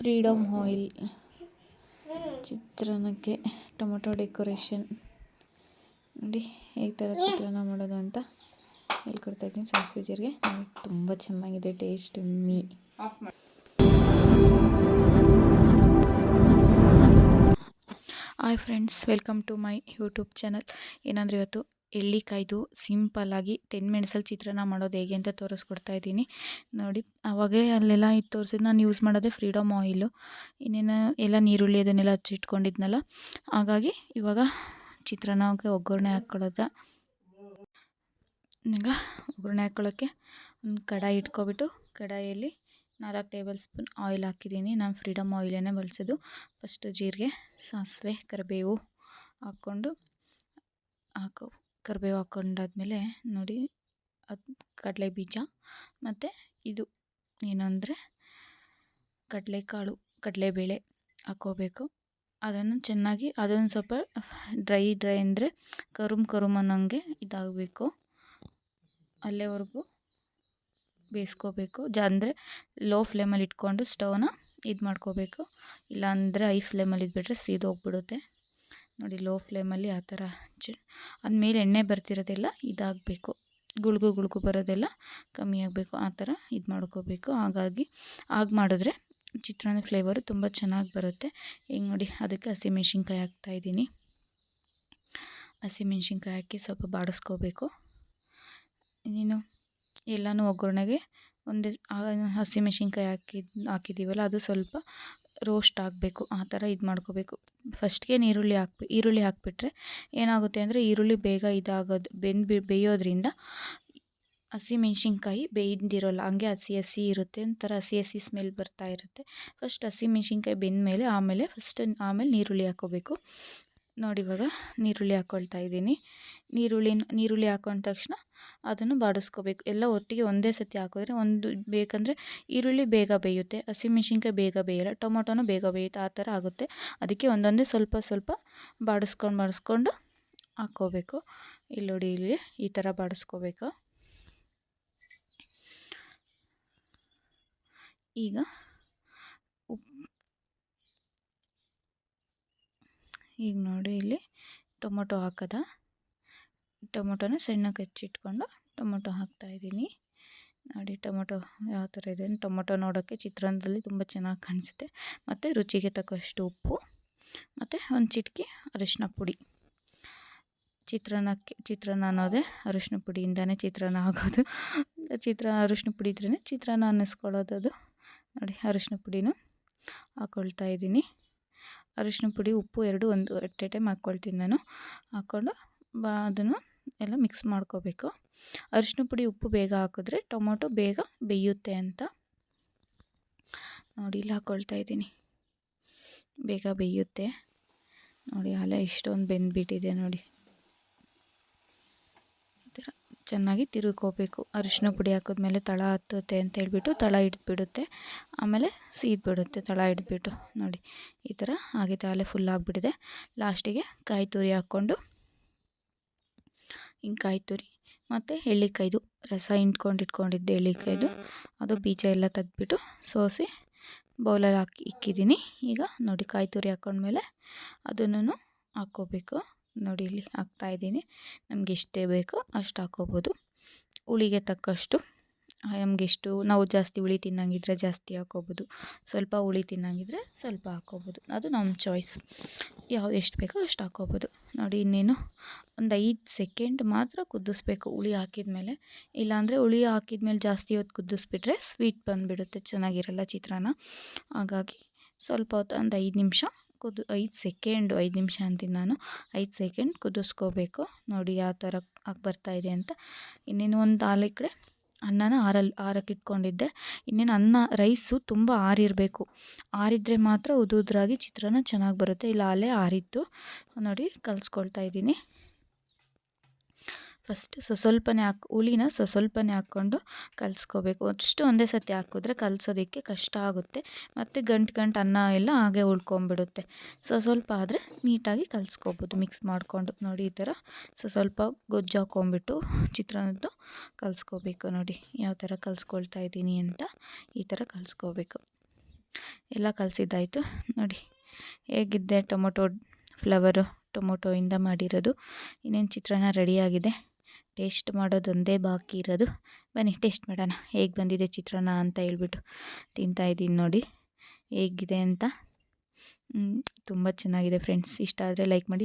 Freedom oil ಚಿತ್ರಾನ್ನಕ್ಕೆ tomato decoration. ನೋಡಿ ಹೇಗೆ ಥರ ಚಿತ್ರಾನ್ನ ಮಾಡೋದು ಅಂತ ಹೇಳ್ಕೊಡ್ತಾ ಇದ್ದೀನಿ ಸಾಸಿವೆ ಜೀರಿಗೆ ತುಂಬ ಚೆನ್ನಾಗಿದೆ, taste me. Hi friends welcome to my YouTube channel ಏನಂದರೆ ಇವತ್ತು ಎಳ್ಳಿಕಾಯ್ದು ಸಿಂಪಲ್ಲಾಗಿ ಟೆನ್ ಮಿನಿಟ್ಸಲ್ಲಿ ಚಿತ್ರಾನ್ನ ಮಾಡೋದು ಹೇಗೆ ಅಂತ ತೋರಿಸ್ಕೊಡ್ತಾ ಇದ್ದೀನಿ. ನೋಡಿ, ಅವಾಗೇ ಅಲ್ಲೆಲ್ಲ ಇದು ತೋರಿಸಿದ್ದು ನಾನು ಯೂಸ್ ಮಾಡೋದೇ ಫ್ರೀಡಮ್ ಆಯಿಲು ಇನ್ನೇನು ಎಲ್ಲ ನೀರುಳ್ಳಿ ಅದನ್ನೆಲ್ಲ ಹಚ್ಚಿಟ್ಕೊಂಡಿದ್ನಲ್ಲ ಹಾಗಾಗಿ ಇವಾಗ ಚಿತ್ರಾನ್ನಕ್ಕೆ ಒಗ್ಗರಣೆ ಹಾಕ್ಕೊಳ್ಳೋದ ಈಗ ಒಗ್ಗರಣೆ ಹಾಕ್ಕೊಳ್ಳೋಕ್ಕೆ ಒಂದು ಕಡಾಯಿ ಇಟ್ಕೊಬಿಟ್ಟು ಕಡಾಯಿಯಲ್ಲಿ ನಾಲ್ಕು ಟೇಬಲ್ ಸ್ಪೂನ್ ಆಯಿಲ್ ಹಾಕಿದ್ದೀನಿ. ನಾನು ಫ್ರೀಡಮ್ ಆಯಿಲೇ ಬಳಸೋದು. ಫಸ್ಟು ಜೀರಿಗೆ, ಸಾಸಿವೆ, ಕರಿಬೇವು ಹಾಕ್ಕೊಂಡು ಹಾಕೋ ಕರಿಬೇವು ಹಾಕ್ಕೊಂಡಾದ್ಮೇಲೆ ನೋಡಿ, ಅದು ಕಡಲೆ ಬೀಜ ಮತ್ತು ಇದು ಏನಂದರೆ ಕಡಲೆಕಾಳು, ಕಡಲೆಬೇಳೆ ಹಾಕ್ಕೋಬೇಕು ಅದನ್ನು ಚೆನ್ನಾಗಿ ಅದೊಂದು ಸ್ವಲ್ಪ ಡ್ರೈ ಡ್ರೈ ಅಂದರೆ ಕರುಮ್ ಕರುಮ್ ಅನ್ನೋಂಗೆ ಇದಾಗಬೇಕು. ಅಲ್ಲೇವರೆಗೂ ಬೇಯಿಸ್ಕೋಬೇಕು. ಜ ಅಂದರೆ ಲೋ ಫ್ಲೇಮಲ್ಲಿ ಇಟ್ಕೊಂಡು ಸ್ಟವ್ನ ಇದು ಮಾಡ್ಕೋಬೇಕು ಇಲ್ಲಾಂದರೆ ಐ ಫ್ಲೇಮಲ್ಲಿ ಇದ್ಬಿಟ್ರೆ ಸೀದೋಗ್ಬಿಡುತ್ತೆ. ನೋಡಿ ಲೋ ಫ್ಲೇಮಲ್ಲಿ ಆ ಥರ ಚ ಅದ್ಮೇಲೆ ಎಣ್ಣೆ ಬರ್ತಿರೋದೆಲ್ಲ ಇದಾಗಬೇಕು. ಗುಳುಗು ಗುಳುಗು ಬರೋದೆಲ್ಲ ಕಮ್ಮಿ ಆಗಬೇಕು. ಆ ಥರ ಇದು ಮಾಡ್ಕೋಬೇಕು. ಹಾಗಾಗಿ ಆಗ ಮಾಡಿದ್ರೆ ಚಿತ್ರಾನ್ನ ಫ್ಲೇವರು ತುಂಬ ಚೆನ್ನಾಗಿ ಬರುತ್ತೆ. ಈಗ ನೋಡಿ, ಅದಕ್ಕೆ ಹಸಿಮೆಣ್ಸಿನ್ಕಾಯಿ ಹಾಕ್ತಾಯಿದ್ದೀನಿ ಹಸಿಮೆಣ್ಸಿನ್ಕಾಯಿ ಹಾಕಿ ಸ್ವಲ್ಪ ಬಾಡಿಸ್ಕೋಬೇಕು. ಇನ್ನೇನು ಎಲ್ಲನೂ ಒಗ್ಗರಣೆಗೆ ಒಂದೇ ಹಸಿಮೆಣ್ಸಿನ್ಕಾಯಿ ಹಾಕಿ ಹಾಕಿದ್ದೀವಲ್ಲ ಅದು ಸ್ವಲ್ಪ ರೋಸ್ಟ್ ಆಗಬೇಕು ಆ ಥರ ಇದು ಮಾಡ್ಕೋಬೇಕು. ಫಸ್ಟ್ಗೆ ಈರುಳ್ಳಿ ಹಾಕ್ಬಿ, ಈರುಳ್ಳಿ ಹಾಕಿಬಿಟ್ರೆ ಏನಾಗುತ್ತೆ ಅಂದರೆ ಈರುಳ್ಳಿ ಬೇಗ ಇದಾಗೋದು, ಬೆಂದು ಬೇಯೋದ್ರಿಂದ ಹಸಿಮೆಣ್ಸಿನ್ಕಾಯಿ ಬೇಯ್ದಿರೋಲ್ಲ, ಹಂಗೆ ಹಸಿ ಹಸಿ ಇರುತ್ತೆ, ಒಂಥರ ಹಸಿ ಹಸಿ ಸ್ಮೆಲ್ ಬರ್ತಾ ಇರುತ್ತೆ. ಫಸ್ಟ್ ಹಸಿಮೆಣ್ಸಿನ್ಕಾಯಿ ಬೆಂದಮೇಲೆ ಆಮೇಲೆ ಫಸ್ಟ್ ಆಮೇಲೆ ನೀರುಳ್ಳಿ ಹಾಕೋಬೇಕು. ನೋಡಿ ಇವಾಗ, ಈರುಳ್ಳಿ ಹಾಕ್ಕೊಳ್ತಾ ಇದ್ದೀನಿ. ನೀರುಳ್ಳಿ ನೀರುಳ್ಳಿ ಹಾಕೊಂಡ ತಕ್ಷಣ ಅದನ್ನು ಬಾಡಿಸ್ಕೋಬೇಕು. ಎಲ್ಲ ಒಟ್ಟಿಗೆ ಒಂದೇ ಸತಿ ಹಾಕಿದ್ರೆ ಒಂದು ಬೇಕಂದರೆ ಈರುಳ್ಳಿ ಬೇಗ ಬೇಯುತ್ತೆ ಹಸಿಮೆಣ್ಸಿನ್ಕಾಯಿ ಬೇಗ ಬೇಯಲ್ಲ, ಟೊಮೊಟೊನೂ ಬೇಗ ಬೇಯುತ್ತೆ, ಆ ಥರ ಆಗುತ್ತೆ. ಅದಕ್ಕೆ ಒಂದೊಂದೇ ಸ್ವಲ್ಪ ಸ್ವಲ್ಪ ಬಾಡಿಸ್ಕೊಂಡು ಬಾಡಿಸ್ಕೊಂಡು ಹಾಕ್ಕೋಬೇಕು. ಇಲ್ಲೋಡಿ ಇಲ್ಲಿ ಈ ಥರ ಬಾಡಿಸ್ಕೋಬೇಕು. ಈಗ ಉಪ್ಪು ಈಗ ನೋಡಿ, ಇಲ್ಲಿ ಟೊಮೊಟೊ ಹಾಕದ. ಟೊಮೊಟೊನ ಸಣ್ಣಕ್ಕೆ ಹೆಚ್ಚಿಟ್ಕೊಂಡು ಟೊಮೊಟೊ ಹಾಕ್ತಾಯಿದ್ದೀನಿ ನೋಡಿ ಟೊಮೊಟೊ ಯಾವ ಥರ ಇದೆ ಟೊಮೊಟೊ ನೋಡೋಕ್ಕೆ ಚಿತ್ರಾನ್ನದಲ್ಲಿ ತುಂಬ ಚೆನ್ನಾಗಿ ಕಾಣಿಸುತ್ತೆ. ಮತ್ತು ರುಚಿಗೆ ತಕ್ಕಷ್ಟು ಉಪ್ಪು, ಮತ್ತು ಒಂದು ಚಿಟಕಿ ಅರಿಶಿನ ಪುಡಿ. ಚಿತ್ರಾನ್ನಕ್ಕೆ ಚಿತ್ರಾನ್ನ ಅನ್ನೋದೇ ಅರಿಶಿನ ಪುಡಿಯಿಂದನೇ ಚಿತ್ರಾನ್ನ ಆಗೋದು. ಚಿತ್ರ, ಅರಿಶಿನ ಪುಡಿ ಇದ್ರೇ ಚಿತ್ರಾನ್ನ ಅನ್ನಿಸ್ಕೊಳ್ಳೋದು ನೋಡಿ ಅರಿಶಿನ ಪುಡಿನೂ ಹಾಕ್ಕೊಳ್ತಾ ಇದ್ದೀನಿ. ಅರಿಶಿನ ಪುಡಿ, ಉಪ್ಪು ಎರಡು ಒಂದು ಎಟ್ ಎ ಟೈಮ್ ಹಾಕ್ಕೊಳ್ತೀನಿ ನಾನು. ಹಾಕ್ಕೊಂಡು ಬಾ ಅದನ್ನು ಎಲ್ಲ ಮಿಕ್ಸ್ ಮಾಡ್ಕೋಬೇಕು. ಅರಿಶಿನ ಪುಡಿ ಉಪ್ಪು ಬೇಗ ಹಾಕಿದ್ರೆ ಟೊಮೊಟೊ ಬೇಗ ಬೇಯುತ್ತೆ ಅಂತ. ನೋಡಿ ಇಲ್ಲಿ ಹಾಕ್ಕೊಳ್ತಾ ಇದ್ದೀನಿ. ಬೇಗ ಬೇಯುತ್ತೆ. ನೋಡಿ ಅಲ್ಲ ಇಷ್ಟೊಂದು ಬೆಂದ್ಬಿಟ್ಟಿದೆ ನೋಡಿ. ಚೆನ್ನಾಗಿ ತಿರುಗ್ಕೋಬೇಕು. ಅರಿಶಿನ ಪುಡಿ ಹಾಕಿದ್ಮೇಲೆ ತಳ ಹತ್ತುತ್ತೆ ಅಂತ ಹೇಳ್ಬಿಟ್ಟು ತಳ ಹಿಡಿದ್ಬಿಡುತ್ತೆ. ಆಮೇಲೆ ಸೀದ್ಬಿಡುತ್ತೆ ತಳ ಹಿಡಿದ್ಬಿಟ್ಟು. ನೋಡಿ ಈ ಥರ ಆಗಿದೆ ಅಲ್ಲೇ ಫುಲ್ ಆಗಿಬಿಟ್ಟಿದೆ. ಲಾಸ್ಟಿಗೆ ಕಾಯಿ ತುರಿ ಹಾಕ್ಕೊಂಡು ಹಿಂಗೆ ತುರಿ ಮತ್ತು ಎಳ್ಳಿಕಾಯ್ದು, ರಸ ಹಿಂಡ್ಕೊಂಡು ಇಟ್ಕೊಂಡಿದ್ದೆ ಎಳ್ಳಿಕಾಯ್ದು. ಅದು ಬೀಜ ಎಲ್ಲ ತೆಗ್ದ್ಬಿಟ್ಟು ಸೋಸಿ ಬೌಲಲ್ಲಿ ಹಾಕಿ ಇಕ್ಕಿದ್ದೀನಿ. ಈಗ ನೋಡಿ ಕಾಯಿ ತುರಿ ಹಾಕ್ಕೊಂಡ್ಮೇಲೆ ಅದನ್ನು ಹಾಕ್ಕೋಬೇಕು. ನೋಡಿ ಇಲ್ಲಿ ಹಾಕ್ತಾಯಿದ್ದೀನಿ ನಮಗೆ ಎಷ್ಟೇ ಬೇಕೋ ಅಷ್ಟು ಹಾಕ್ಕೋಬೋದು. ಹುಳಿಗೆ ತಕ್ಕಷ್ಟು ನಮ್ಗೆ ಎಷ್ಟು ನಾವು ಜಾಸ್ತಿ ಹುಳಿ ತಿನ್ನಂಗಿದ್ರೆ ಜಾಸ್ತಿ ಹಾಕ್ಕೋಬೋದು ಸ್ವಲ್ಪ ಹುಳಿ ತಿನ್ನಂಗಿದ್ರೆ ಸ್ವಲ್ಪ ಹಾಕ್ಕೋಬೋದು ಅದು ನಮ್ಮ ಚಾಯ್ಸ್ ಯಾವ್ದು ಎಷ್ಟು ಬೇಕೋ ಅಷ್ಟು ಹಾಕ್ಕೋಬೋದು ನೋಡಿ, ಇನ್ನೇನು ಒಂದು ಐದು ಸೆಕೆಂಡ್ ಮಾತ್ರ ಕುದಿಸ್ಬೇಕು ಹುಳಿ ಹಾಕಿದ್ಮೇಲೆ. ಇಲ್ಲಾಂದರೆ ಹುಳಿ ಹಾಕಿದ್ಮೇಲೆ ಜಾಸ್ತಿ ಹೊತ್ತು ಕುದಿಸ್ಬಿಟ್ರೆ ಸ್ವೀಟ್ ಬಂದುಬಿಡುತ್ತೆ, ಚೆನ್ನಾಗಿರಲ್ಲ ಚಿತ್ರಾನ್ನ. ಹಾಗಾಗಿ ಸ್ವಲ್ಪ ಹೊತ್ತು, ಒಂದು ಐದು ನಿಮಿಷ ಕುದು, ಐದು ಸೆಕೆಂಡು ಐದು ನಿಮಿಷ ಅಂತೀನಿ ನಾನು. ಐದು ಸೆಕೆಂಡ್ ಕುದಿಸ್ಕೋಬೇಕು. ನೋಡಿ, ಯಾವ ಥರ ಬರ್ತಾ ಬರ್ತಾಯಿದೆ ಅಂತ. ಇನ್ನೇನು ಒಂದು ಆಲೆ ಕಡೆ. ಅನ್ನನ ಆರಲ್ಲಿ ಆರಕ್ಕಿಟ್ಕೊಂಡಿದ್ದೆ ಇನ್ನೇನು ಅನ್ನ, ರೈಸು ತುಂಬ ಆರಿರಬೇಕು. ಆರಿದ್ರೆ ಮಾತ್ರ ಉದುದ್ರಾಗಿ ಚಿತ್ರಾನ್ನ ಚೆನ್ನಾಗಿ ಬರುತ್ತೆ. ಇಲ್ಲ ಅಲ್ಲೇ ಆರಿತ್ತು ನೋಡಿ, ಕಲಿಸ್ಕೊಳ್ತಾ ಇದ್ದೀನಿ. ಫಸ್ಟ್ ಸೊ ಸ್ವಲ್ಪನೇ ಹಾಕಿ ಹುಳಿನ ಸೊ ಸ್ವಲ್ಪನೇ ಹಾಕ್ಕೊಂಡು ಕಲಿಸ್ಕೋಬೇಕು. ಅಷ್ಟು ಒಂದೇ ಸತಿ ಹಾಕಿದ್ರೆ ಕಲಿಸೋದಕ್ಕೆ ಕಷ್ಟ ಆಗುತ್ತೆ. ಮತ್ತು ಗಂಟು ಗಂಟು ಅನ್ನ ಎಲ್ಲ ಹಾಗೆ ಉಳ್ಕೊಂಬಿಡುತ್ತೆ. ಸೊ ಸ್ವಲ್ಪ ಆದರೆ ನೀಟಾಗಿ ಕಲಿಸ್ಕೋಬೋದು ಮಿಕ್ಸ್ ಮಾಡಿಕೊಂಡು. ನೋಡಿ ಈ ಥರ ಸೊ ಸ್ವಲ್ಪ ಗೊಜ್ಜು ಹಾಕ್ಕೊಂಬಿಟ್ಟು ಚಿತ್ರಾನ್ನದ್ದು ಕಲಿಸ್ಕೋಬೇಕು ನೋಡಿ. ಯಾವ ಥರ ಕಲಿಸ್ಕೊಳ್ತಾ ಇದ್ದೀನಿ ಅಂತ ಈ ಥರ ಕಲಿಸ್ಕೋಬೇಕು. ಎಲ್ಲ ಕಲಸಿದ್ದಾಯಿತು. ನೋಡಿ ಹೇಗಿದ್ದೆ ಟೊಮೊಟೊ ಫ್ಲವರು, ಟೊಮೊಟೊಯಿಂದ ಮಾಡಿರೋದು. ಇನ್ನೇನು ಚಿತ್ರಾನ್ನ ರೆಡಿಯಾಗಿದೆ? ಟೇಸ್ಟ್ ಮಾಡೋದೊಂದೇ ಬಾಕಿ ಇರೋದು. ಬನ್ನಿ, ಟೇಸ್ಟ್ ಮಾಡೋಣ. ಹೇಗೆ ಬಂದಿದೆ ಚಿತ್ರಾನ್ನ ಅಂತ ಹೇಳ್ಬಿಟ್ಟು ತಿಂತಾಯಿದ್ದೀನಿ ನೋಡಿ. ಹೇಗಿದೆ ಅಂತ? ತುಂಬ ಚೆನ್ನಾಗಿದೆ ಫ್ರೆಂಡ್ಸ್. ಇಷ್ಟ ಆದರೆ ಲೈಕ್ ಮಾಡಿ.